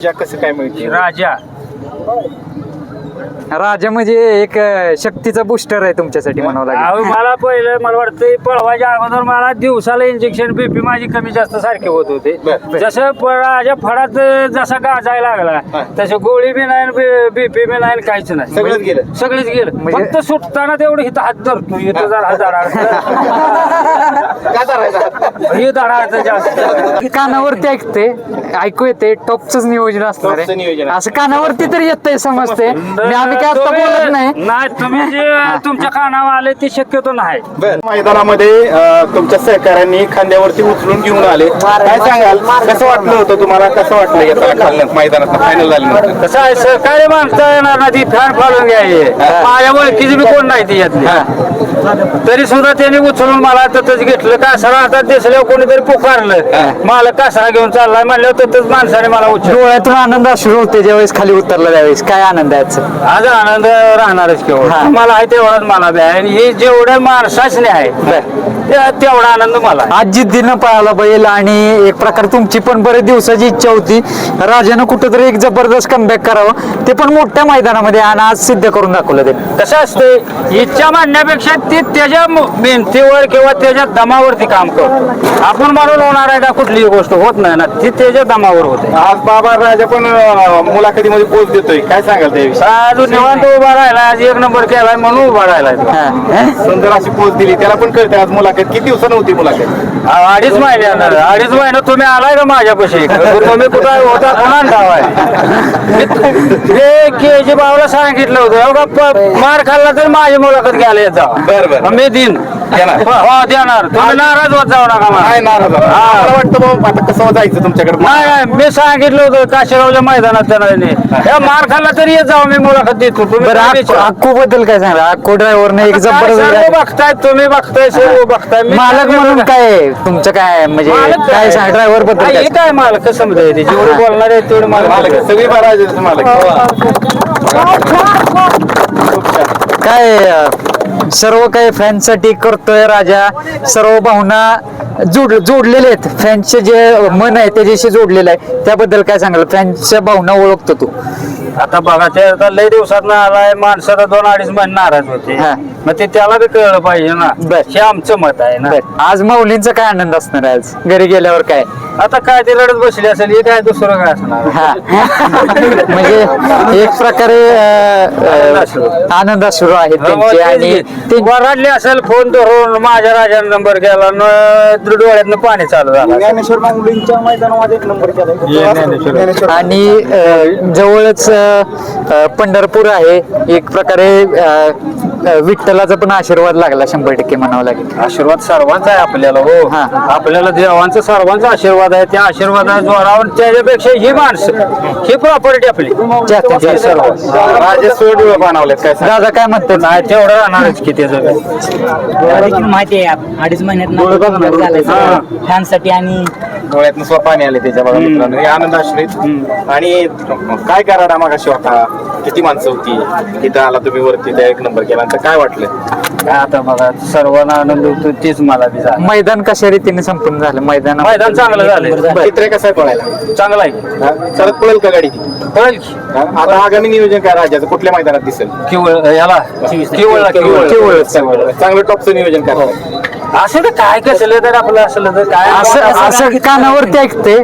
राजा कसं काय मिळते राजा. राजा म्हणजे एक अं, शक्तीचा बुस्टर आहे तुमच्यासाठी म्हणावं लागेल. अहो मला पहिलं मला वाटतं पळवायच्या अगोदर मला दिवसाला इंजेक्शन बीपी माझी कमी जास्त सारखे होत होते. जसं प- राजा फडात जसा गाजायला हा. लागला तसं गोळी बी नाही बीपी बी नाही काहीच नाही. सगळंच गेलं? सगळंच गेलं. म्हणजे- फक्त सुटताना तेवढं इथं हात धरतो इथं जरा हात धरा का करायचं हे धडा जास्त. कानावरती ऐकते ऐकू येते टॉपच नियोजन असणार नियोजन आहे. असं कानावरती तरी येतंय समजते मी आम्ही काय आता तुम्ही- बोलत नाही. नाही तुम्ही जे तुमच्या कानावर आले ते शक्यतो नाही. मैदानामध्ये अं, तुमच्या सहकाऱ्यांनी खांद्यावरती उचलून घेऊन आले. काय सांगाल? कसं वाटलं होतं तुम्हाला? कसं वाटलं मैदानात फायनल झाल्यानंतर कसं आहे सहकार्य माणसं येणार ना ती फॅन फाडून घ्यायची माझ्या ओळखीची बी कोण नाही ती यातली. तरी सुद्धा त्यांनी उचलून मला ततच घेतलं. कासरा हातात दिसल्यावर कोणीतरी पुकारलं मला कासरा घेऊन चाललाय म्हणल्यावर ततच माणसाने मला उचल डोळ्यातून आनंद अश्रू होते ज्यावेळेस खाली उतरला त्यावेळेस. काय आनंद आहे आजचा? आज आनंद राहणारच केवळ मला आहे तेवढाच मला बी आहे. आणि हे जेवढं माणसाचने आहे ते- तेवढा आनंद मला आहे. आज जिद्दीनं पळाला बैल आणि एक प्रकार तुमची पण बरेच दिवसाची इच्छा होती. राजानं कुठंतरी एक जबरदस्त कमबॅक करावं. ते पण मोठ्या मैदानामध्ये आणि आज सिद्ध करून दाखवलं ते. कसं असते इच्छा मांडण्यापेक्षा ते त्याच्या म- मेहनतीवर किंवा त्याच्या दमावरती काम करतो. आपण म्हणून होणार आहे का कुठलीही गोष्ट? होत नाही ना. ती त्याच्या दमावर होते. आज बाबा राजा पण अं, मुलाखतीमध्ये पोच देतोय काय सांगाल त्याविषयी? आज निवांत उभा राहिला आज एक नंबर केलाय म्हणून उभा राहिलाय तो. हा. सुंदर अशी पोच दिली. त्याला पण कळते आज मुलाखत. किती दिवसानं होती मुलाखत? अडीच महिने येणार. अडीच महिने तुम्ही आलाय का माझ्यापाशी? तुम्ही कुठं होता कोणा हे के जी भाऊला सांगितलं होतं का, मार खाल्ला तर माझी मुलाखत घ्यायला येत बरं. मी दिन देणार. हो देणार. तुम्ही नाराज होत जाऊ नका मला. काय नाराज आहे? हा. मला वाटतं बाबा आता कसं जायचं तुमच्याकडे? नाही नाही, मी सांगितलं होतं काशीरावच्या मैदानात त्यांना हे मार खाल्ला तरी येत जाऊ मी मुलाखत देतो. तुम्ही बरं काय अक्कू विचारा. अक्कू बद्दल काय सांगा? अक्कू ड्रायव्हरने एक काय सर्व जबरदस्त बघताय तुम्ही बघताय सर्व बघताय. मी मालक म्हणून? काय आहे? तुमचं काय आहे? म्हणजे मालक काय सांग ड्रायव्हरबद्दल काय काय हे काय मालक कसं समजाय जेवढे बोलणार आहे तेवढे मालक मालक सगळी महाराज मालक. काय अं, सर्व काही फॅनसाठी करतोय राजा. सर्व भावना जोड जोडलेले आहेत. फॅन्सचे जे मन आहे त्याच्याशी जोडलेलं आहे. त्याबद्दल काय सांगाल? फॅन्सच्या भावना ओळखतो तू. आता बघा ते आता लय दिवसात आलाय माणसाला दोन अडीच महिने नाराज होते. हा. मग ते त्याला बी कळलं पाहिजे ना. बर. हे आमचं मत आहे ना. आज माऊलींचा काय आनंद असणार आहे आज? घरी गेल्यावर काय? आता काय ते रडत बसली असेल हे काय दुसरं काय असणार? हा. म्हणजे एक प्रकारे अं, आनंद सुरू आहे त्यांचे आणि ते वराडली असेल फोन धरून माझ्या राजाने नंबर केला न डोळ्यातनं पाणी चालू झालं. ज्ञानेश्वर मांगुलींच्या मैदानामध्ये एक नंबर केला. आणि अ, जवळच अ, अ, पंढरपूर आहे. एक प्रकारे अ, अ, विठ्ठलाचा पण आशीर्वाद लागला शंभर टक्के म्हणावं लागेल. आशीर्वाद सर्वांचा आहे आपल्याला हो. हा. आपल्याला देवांचा सर्वांचा आशीर्वाद आहे. त्या आशीर्वादाच्या जोरावर त्याच्यापेक्षा ही माणसं ही प्रॉपर्टी आपली. त्या- त्या- सर्व. राजे सोड बनवलेत काय सांग? दादा काय म्हणतात नाही तेवढं राहणारच की त्याचं काय. मला देखील माहिती आहे आप- अडीच महिन्यात झालं फॅनसाठी आणि डोळ्यातनं स्व पाणी आले त्याच्या बघा मित्रांनो. हे आनंद आश्रित आणि काय कराडा मागाशी होता किती माणसं होती? तिथं आला तुम्ही वरती त्या एक नंबर केला. तर काय वाटलं? काय आता बघा सर्वांना आनंद होतो तेच मला बी झाला. मैदान कशा रीतीने संपूर्ण झालं? मैदान मैदान चांगलं झालंय. चित्र कसं आहे पळायला? चांगलं आहे. हा? सरत पळेल का गाडी? ती कळेल की हा? आता आगामी नियोजन काय राजाचं कुठल्या मैदानात दिसेल? किवळ याला? किवळ केवळ चांगलं टॉपचं नियोजन करा. असं तर काय कसलं तर आपलं असलं तर काय? असं असं कानावरती ऐकते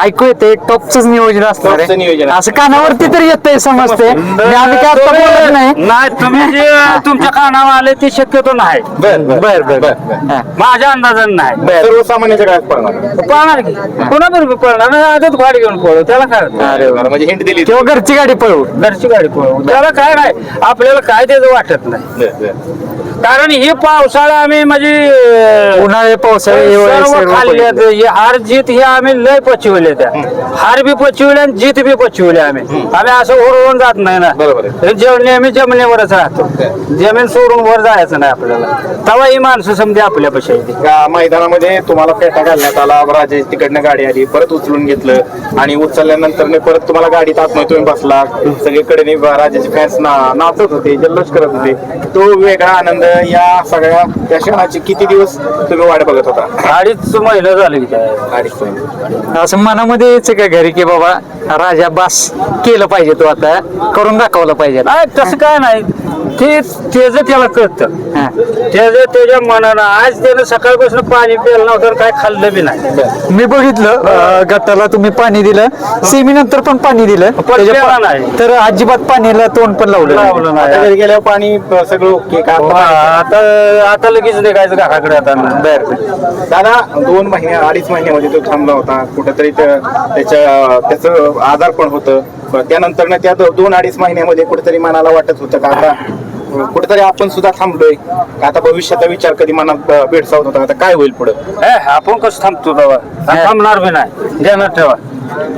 ऐकू येते टॉपच नियोजन असणार नियोजन आहे. आहे. असं कानावरती तरी येतंय समजते आणि आम्ही काय आता बोलत नाही. नाही तुम्ही जे तुमच्या कानावर आले ते शक्यतो नाही. बर बर बर हा. माझ्या अंदाजाने नाही. सर्वसामान्याच्या काळात पळणार पळणार की? कोणाबरोबर पळणार नाही, आजच गाडी घेऊन पळू. त्याला काय होतं? अरे वा. म्हणजे हिंट दिली किंवा घरची गाडी पळवू. घरची गाडी पळू त्याला काय नाही. आपल्याला काय त्याचं वाटत नाही. बर, बर. कारण ही पावसाळा आम्ही म्हणजे उन्हाळे पावसाळे हिवाळे सर्व सर्व खाल्ल्यात पळवू. हे हार जीत हे आम्ही लय पचविले त्या. हार बी पचविले आणि जीत बी पचविले आम्ही. आम्ही असं ओरवून जात नाही ना. बरोबर आहे. हे जेवण नेहमी जमिनीवरच राहतो. जमीन सोडून वर जायचं नाही आपल्याला. तेव्हा ही माणसं समजे आपल्यापाशी येते या मैदानामध्ये तुम्हाला पेटा घालण्यात आला. राजे तिकडनं गाडी आली परत उचलून घेतलं आणि उचलल्यानंतर परत तुम्हाला गाडीत आतमध्ये तुम्ही बसला. सगळीकडे राजाचे फॅन्स नाचत होते जल्लोष करत होते. तो वेगळा आनंद या सगळ्या त्या क्षणाची किती दिवस तुम्ही वाट बघत होता? अडीच महिना झाले अडीच महिने. असं मनामध्ये यायचं का घरी की बाबा राजा बास केलं पाहिजे तो आता करून दाखवलं पाहिजे. तसं काय नाही. ते त्याच त्याला कळतं. हा. त्याच त्याच्या मनानं आज त्यानं सकाळपासून पाणी प्यायला नव्हतं काय खाल्लं बी नाही. मी बघितलं अं, गटाला तुम्ही पाणी दिलं. सेमी नंतर पण पाणी दिलं. त्याच्या प्यायला पा- नाही. तर अजिबात पाण्याला तोंड पण लावलं नाही. लावलं आता नाही घरी गेल्यावर पाणी सगळं ओके का? हा, आता आता लगेच निघायचं घराकडे आता. बर. दादा दोन महिने अडीच महिन्यामध्ये तो थांबला होता. कुठंतरी त्या- त्याच्या त्याचं आजार पण होतं. त्यानंतर ना त्या दो- दोन अडीच महिन्यामध्ये कुठेतरी मनाला वाटत होतं का आता कुठेतरी आपण सुद्धा थांबलोय. आता भविष्याचा विचार कधी मनात भेडसावत होता आता काय होईल पुढे? आपण कसं थांबतो आणि थांबणार बी नाही. ध्यानात ठेवा.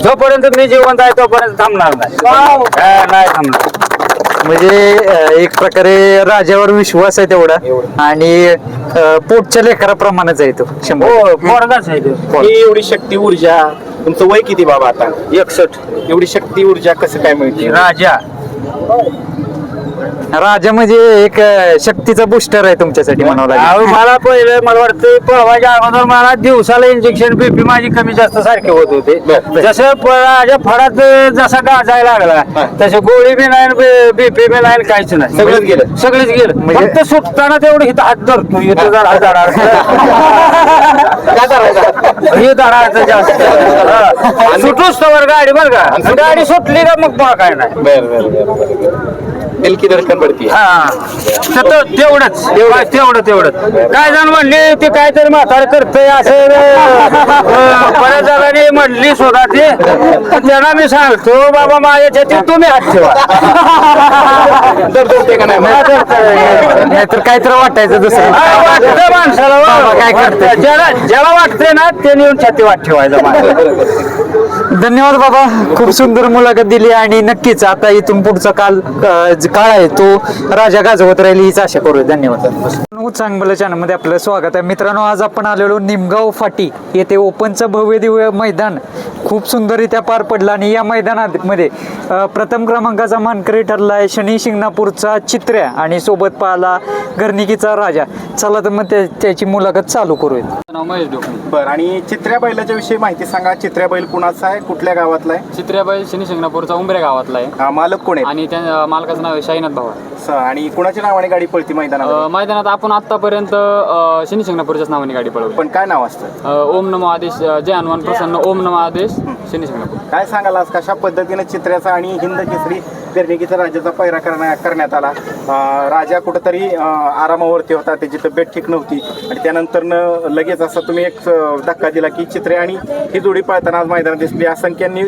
जोपर्यंत मी जिवंत आहे तोपर्यंत थांबणार नाही. नाही थांबणार. म्हणजे एक प्रकारे राजावर विश्वास आहे तेवढा. आणि पोटच्या लेकराप्रमाणेच आहे तो शंभर हो पोरगाच आहे तो. ही एवढी शक्ती ऊर्जा तुमचं वय किती बाबा आता? एकसठ एवढी शक्ती ऊर्जा कसं काय मिळते? राजा. राजा म्हणजे एक अं, शक्तीचा बुस्टर आहे तुमच्यासाठी म्हणावं लागेल. अहो, मला पहिले मला वाटतं पळवायच्या अगोदर मला दिवसाला इंजेक्शन बीपी माझी कमी जास्त सारखे होत होते. जसं प- माझ्या फळात जसा गाजायला लागला तसे गोळी बी नाही बीपी बी नाही काहीच नाही. सगळंच गेलं? सगळेच गेलं. म्हणजे- फक्त सुटताना तेवढं इथं हात धरतो इथं जरा हात धरा. काय करायचं हे धरायचं जास्त. हा. सुटूच तर गाडी बरं का. गाडी सुटली का मग पुन्हा काय नाही. बर बर बर बर. दिल की धडकन. पडती. हा. तर तो- तेवढंच. तेवढं तेवढं तेवढं काय जण म्हणले ते काहीतरी म्हातार करतंय असं अं, बऱ्याच जणांनी म्हणली स्वतः ते. तर त्यांना मी सांगतो बाबा माझ्या छातीत तुम्ही हात ठेवा. दर दरते का नाही नाहीतर काय तर वाटायचं दुसरं. हा, वाटतं माणसाला. बाबा काय करते? ज्याला ज्याला वाटतंय ना त्याने येऊन छाती वाट ठेवायचं माझ्या धन्यवाद बाबा. खूप सुंदर मुलाखत दिली आणि नक्कीच आता इथून पुढचा काल काळ आहे तो राजा गाजवत राहील हीच आशा करू धन्यवाद. चांगलं चॅनलमध्ये आपलं स्वागत आहे. मित्रांनो आज आपण आलेलो निमगाव फाटी येथे ओपनचं भव्य दिव्य मैदान खूप सुंदररित्या पार पडलं आणि या मैदानामध्ये प्रथम क्रमांकाचा मानकरी ठरला आहे शनी शिंगणापूरचा चित्र्या आणि सोबत पाहला घरनिकीचा राजा. चला तर मग त्या- त्याची मुलाखत चालू करूयात. नाव महेश डोकणे. बर आणि चित्र्या बैलाच्या विषयी माहिती सांगा. चित्र्या बैल कुणाचा आहे? कुठल्या गावातला आहे? चित्र्याबाई शनी शिंगणापूरचा उंबऱ्या गावातला आहे. हा, मालक कोण आहे आणि त्या मालकाचं नाव आहे शाईनाथ भावा. स- आणि कुणाच्या नावाने गाडी पळती मैदानात मैदानात आपण आतापर्यंत शनी शिंगणापूरच्याच नावाने गाडी पळवली. पण काय नाव असतं? अ, ओम नमो आदेश अ, जय हनुमान प्रसन्न ओम नमो आदेश शनी शिंगणापूर. काय सांगाल आज? कशा पद्धतीने चित्र्याचा आणि हिंद केसरी गर्णिकीचा राज्याचा पैरा करण्या करण्यात आला. राजा कुठंतरी आरामावरती होता. त्याची तब्येत ठीक नव्हती. आणि त्यानंतर लगेच असा तुम्ही एक धक्का दिला की चित्रे आणि ही जोडी पळताना आज मैदानात दिसली. असंख्यांनी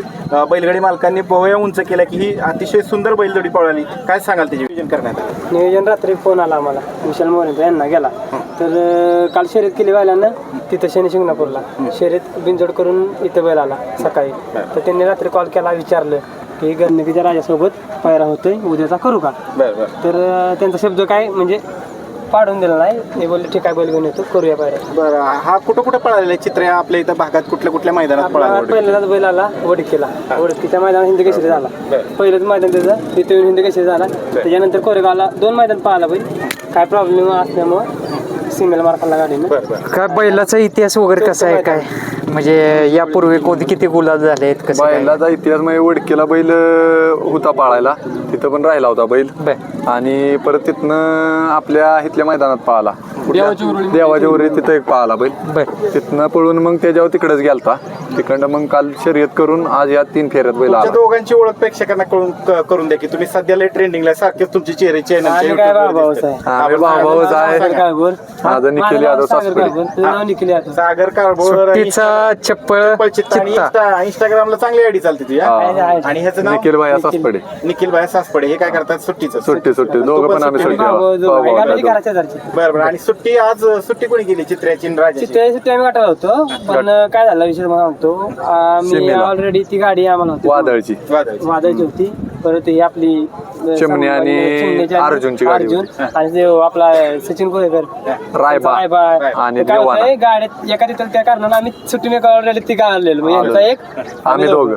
बैलगाडी मालकांनी पोहया उंच केल्या की ही अतिशय सुंदर बैलजोडी पळाली. काय सांगाल त्याचे विजन करण्यात आलं. नियोजन रात्री फोन आला आम्हाला. विशाल मोरे यांना गेला. तर काल शर्यत केली बैलांना. तिथं शनी शिंगणापूरला. शर्यत बिनजोड करून इथं बैल आला सकाळी. तर त्यांनी रात्री कॉल केला विचारलं. की गणपतीच्या राजासोबत पायरा होतोय उद्याचा करू का? बरं बरं. तर अं, त्यांचा शब्द काय म्हणजे पाडून दिला नाही. हे बोलले ठीक आहे बैल घेऊन येतो करूया पायऱ्या. बरं हा कुठं कुठं पळालेला आहे? चित्रे आपल्या इथं भागात कुठल्या कुठल्या मैदानात आपला पळाला पहिल्यांदाच बैल आला वडकीला. वडकीच्या मैदानात हिंद केसरी झाला. पहिलंच मैदान त्याचं तिथे येऊन हिंद केसरी झाला. त्याच्यानंतर कोरेगावला दोन मैदान पाहिला बैल. काय प्रॉब्लेम असल्यामुळं सिमेल मार्काला गाडीने. बरं बरं. काय बैलाचा इतिहास वगैरे कसा आहे काय? म्हणजे यापूर्वी कोणते किती गुलाब झाले आहेत कसं काय? बैलाचा इतिहास म्हणजे वडकीला बैल अं, होता पाळायला. तिथं पण राहिला होता बैल. बर. आणि परत तिथनं आपल्या इथल्या मैदानात पाळला. देवाची उरुळी. देवाच्या उरी तिथं एक पाळला बैल. बर. तिथनं पळून मग त्याच्यावर तिकडेच गेलता. तिकडं मग काल शर्यत करून आज या तीन फेऱ्यात बैल तुमच्या आला. दोघांची ओळख प्रेक्षकांना कळून क- करून द्या की तुम्ही सध्याला ट्रेंडिंगला सारखेच तुमचे चेहरे काय भाऊभाऊच आहे. आम्ही माझं निखिल यादव सागर सासपडे. काय बोल तुझं नाव निखिल यादव. सागर कारभोर आणि तिचा चप्पळ चित्ता. इंस्टाग्रामला चांगली आयडी चालते तुझ्या हा. आणि ह्याचं नाव? निखिल भाई सासपडे. निखिल भाई सासपडे. हे काय करतात? सुट्टीचं. सुट्टी सुट्टी. दोघं पण आम्ही सुट्टी भाऊ जो आहे, आम्ही भाऊ. घराच्या घरचे. बरं बरं. आणि सुट्टी आज सुट्टी कोणी गेली चित्र्याची आणि राजाची? चित्ते सुट्टी आम्ही गाठाला होतो पण काय झालं विषय मला सांगतो? आम्ही सीमेला. ऑलरेडी ती गाडी आम्हाला होती. वादळची. वादळची. वादळची होती. परत ही आपली चिमणी आणि चिमणीची अर्जुनची गाडी अर्जुन आणि ते आपला सचिन कोळेकर. रायबा. रायबा. आणि देवाना. एका तिथं त्या कारणानं आम्ही सुट्टी मेकावर राहिले ती गाडलेलो म्हणजे यांचा एक आम्ही दोघं.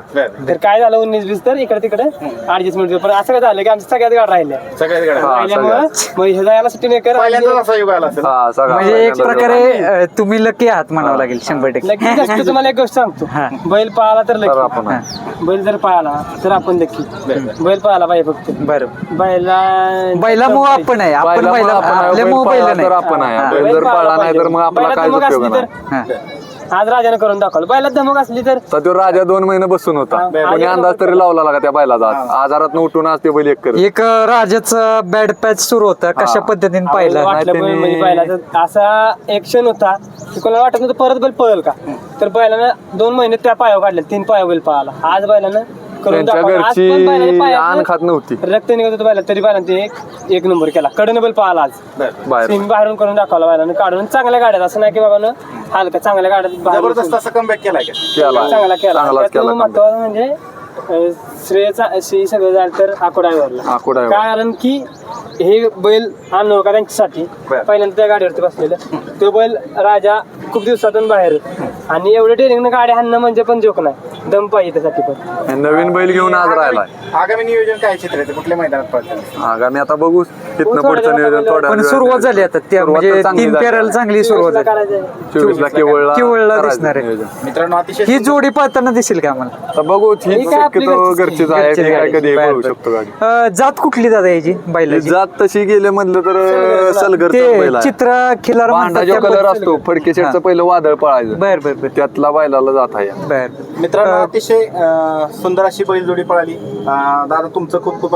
तर काय झालं उन्नीस वीस तर इकडे तिकडे ऍडजस्टमेंट पण असं काय झालं की आमच्या सगळ्यात गाड राहिल्या. सगळ्याच गाड्या. हा, राहिल्यामुळं मग हे जायला सुट्टी मेकर पहिल्यांदाच असा युग आला असेल. हा सगळा म्हणजे एक प्रकारे अं, तुम्ही लकी आहात म्हणावं लागेल शंभर टक्के. नक्की तुम्हाला एक गोष्ट सांगतो. हा. बैल पळाला तर तर लकी आपण. बैल जर पळाला तर आपण लकी बैल पळाला पाहिजे फक्त. बरं. बैला बैलामुळं आपण आहे. आपण बैला आहे, आपल्यामुळं बैल तर नाही. आपण आहे. हा, बैल बैल जर पळाला नाही तर. मग आपला बैलात काय धमक उपयोग असली नाही. तर आज राजाने करून दाखवलं. बैलात धमक असली तर तर तो राजा दोन महिने बसून होता. कोणी अंदाज तरी लावला लागा त्या बैलाचा आजारात उठून आज ते बैल एक करत. एक अं, राजाचा बॅड पॅच सुरू होता. कशा पद्धतीने पाहिलं? वाटलं नाही बैल त्यांनी- म्हणजे बैलाचा असा एक क्षण होता की कोणाला वाटत नव्हतं परत बैल पळेल का? तर बैलानं दोन महिने त्या पायावर काढले तीन पाया बैल पळाला. आज बैलानं करून त्यांच्या दाखवलं. आज पण बैलाच्या घरची पायातनं आण खात नव्हती. रक्त निघत होतं बैला तरी बैलानं ते एक एक नंबर केला. कडनं बैल पळाला आज. बाहेर. सिमी बाहेरून करून दाखवला बैलानं काढून चांगल्या गाड्यात असं नाही की बाबानं हलका चांगल्या गाड्यात जबरदस्त असा कमबॅक केलाय का? केला चांगला केला. चांगलाच त्यातलं केला महत्वाचं म्हणजे अं, श्रेयचा श्रेय सगळं झालं तर आकोडायवरला आकुडायवर. कारण की हे बैल आणलो का त्यांच्यासाठी. बरं. पहिल्यांदा त्या गाडीवरती बसलेलं. तो बैल राजा खूप दिवसातून बाहेर आणि एवढे डेअरिंग गाडी आणणं म्हणजे पण जोक नाही. दम पाहिजे त्यासाठी पण. नवीन बैल घेऊन आज राहिलाय. आगामी नियोजन काय चित्र कुठल्या मैदानात पडतं आगामी आता बघू. तिथनं थोड्या पुढचं नियोजन थोड्या पण सुरुवात झाली आता. त्या सुरुवात तर म्हणजे चांगली तीन झाली. चांगली सुरुवात झाली. करायचं चोवीस ला केवळ केवळला दिसणार आहे. मित्रांनो अतिशय ही जोडी पाहताना दिसेल का आम्हाला? तर बघू ही ही काय आपली शक्यतो घरचीच घरचीच आहे घरचीच ती काय गाडी. कधी बरं. शकतो गाडी. अं, जात कुठली जात याची? बैलाची. जात तशी गेले म्हणलं तर सलगर ते चित्र खिलार भांडा जो कलर असतो. फडके शेटचं पहिलं वादळ पळायचं. बर बर बर. त्यातला बैलाला जात आहे. बर मित्रांनो अतिशय अं, सुंदर अशी बैलजोडी पळाली. अं, दादा तुमचं खूप खूप